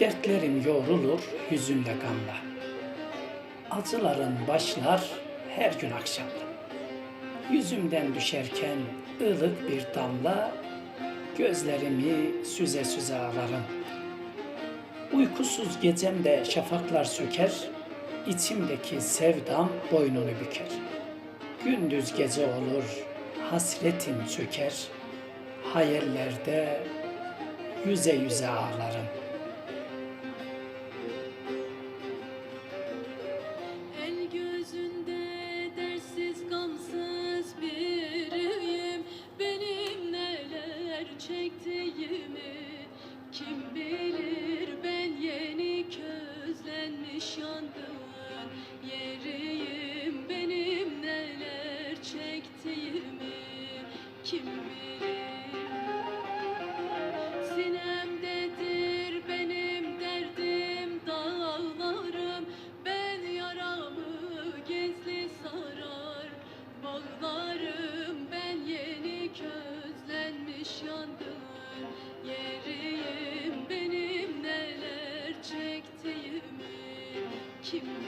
Dertlerim yoğrulur yüzümde gamla. Acıların başlar her gün akşamda. Yüzümden düşerken ılık bir damla, gözlerimi süze süze ağlarım. Uykusuz gecemde şafaklar söker, içimdeki sevdam boynunu büker. Gündüz gece olur, hasretim söker, hayallerde yüze yüze ağlarım. Yangın yeriyim. Benim neler çektiğimi kim bilir qui